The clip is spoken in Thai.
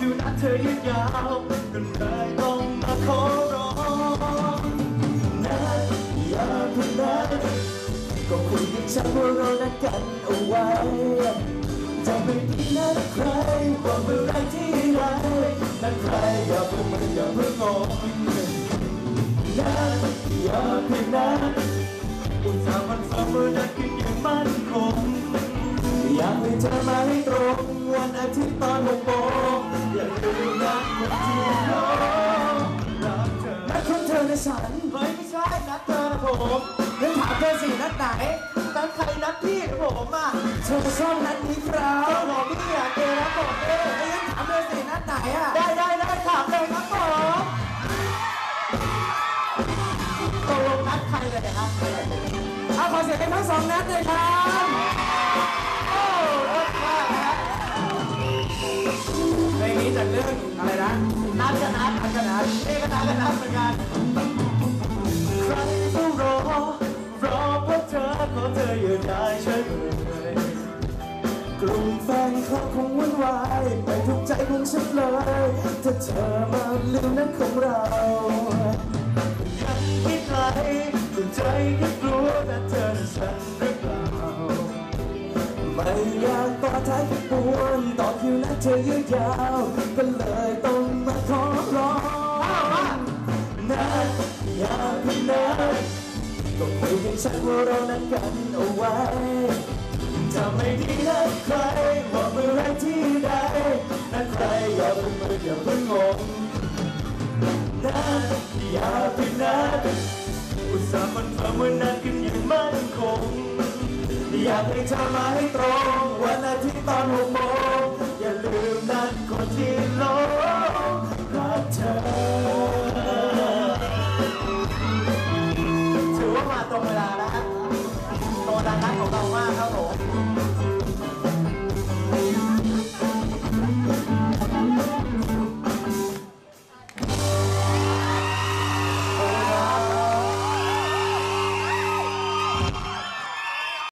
อคิวนัดเธอยืดยาวก็เลยต้องมาขอร้องนะอย่าเพิ่งนะก็คุยกับฉันว่าเรานัดกันเอาไว้จะไม่ดีนัดใครว่าเมื่อไรที่ไรนัดใครอย่าเพิ่งมันอย่าเพิ่งงงนะอย่าเพิ่งนะอุตส่าห์มันฝันว่านัดกันอย่างมั่นคงอยากให้เธอมาให้ตรงวันอาทิตย์ตอนหกโมง ฉัน เฮ้ยไม่ใช่นัดเธอนะผมงั้นถามเธอสินัดไหนนัดใครนัดพี่นะผมอะเธอชอบนัดนี้ครับเจ้าของพี่อยากเจอนะผมเองงั้นถามเธอสินัดไหนอะ ได้ได้ได้ถามเลยครับผมตกลงนัดใครเลยนะครับเอาขอเสียงให้ทั้งสองนัดเลยครับโอ้รถมากนะฮะเพลงนี้จากเรื่องอะไรนะนัดกันนัดนัดกันนัดเอ้ก็นัดกันนัดเหมือนกัน อย่าได้ใช่ไหมกลุ่มแฟนคลับคงวุ่นวายไปทุกใจของฉันเลยถ้าเธอมาลืมนัดของเรายังไม่ไกลก็ใจแค่กลัวแต่เธอจะฉันหรือเปล่าไม่อยากต่อท้ายขบวนต่อคิวนัดเธอยืดยาวก็เลย ก็คุยกับฉันว่าเรานัดกันเอาไว้จะไม่ดีนัดใครว่าเมื่อไรที่ใดนัดใครอย่าเพิ่งมืออย่าเพิ่งงงนะอย่าเพิ่งนัดอุตส่าห์มันฝันว่านัดกันอย่างมั่นคงอยากให้เธอมาให้ตรง วันอาทิตย์ตอนหกโมงอย่าลืมนัดคนที่หล ตรงเวลาแล้วฮะตรงเวลานัดของเรามากครับ